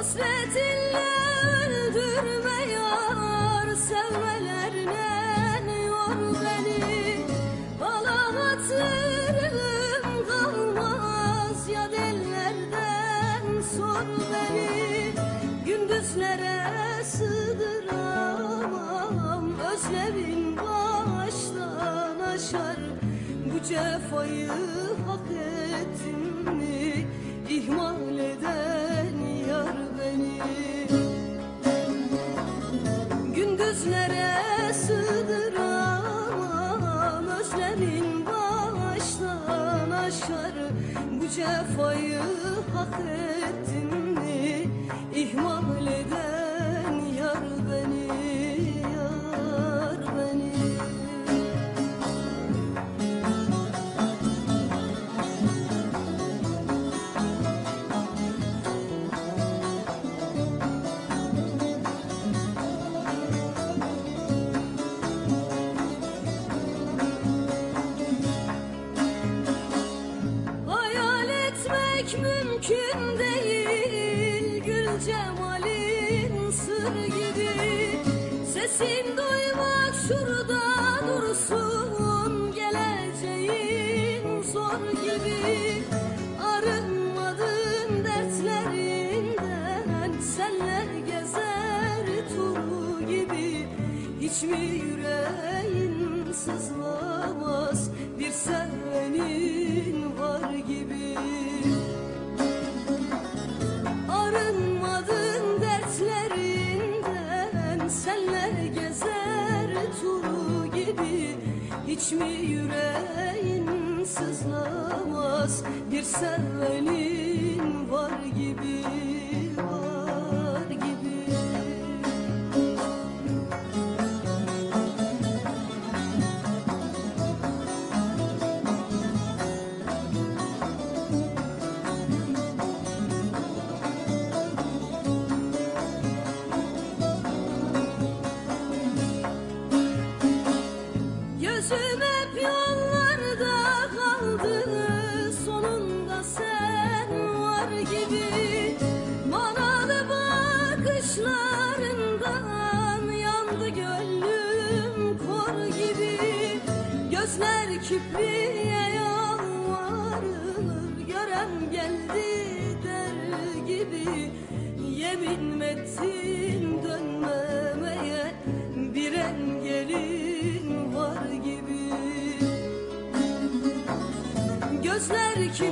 Hasretinle öldürme yar Sevmelerle yor beni. Kalan hatırım kalmaz Ya dellerden sor beni. Gündüzlere sığdıramam Özlemin baştan aşar. Bu cefayı hak ettim mi? İhmal eder cefayı hak ettim mümkün değil Gül cemalin sır gibi. Sesin duymak şurada Hiç mi yüreğin sızlamaz. Bir sevenin Gözler kipriye yalvarır Gören geldi der gibi. Yemin ettim dönmemeye Bir engelin var gibi. Gözler ki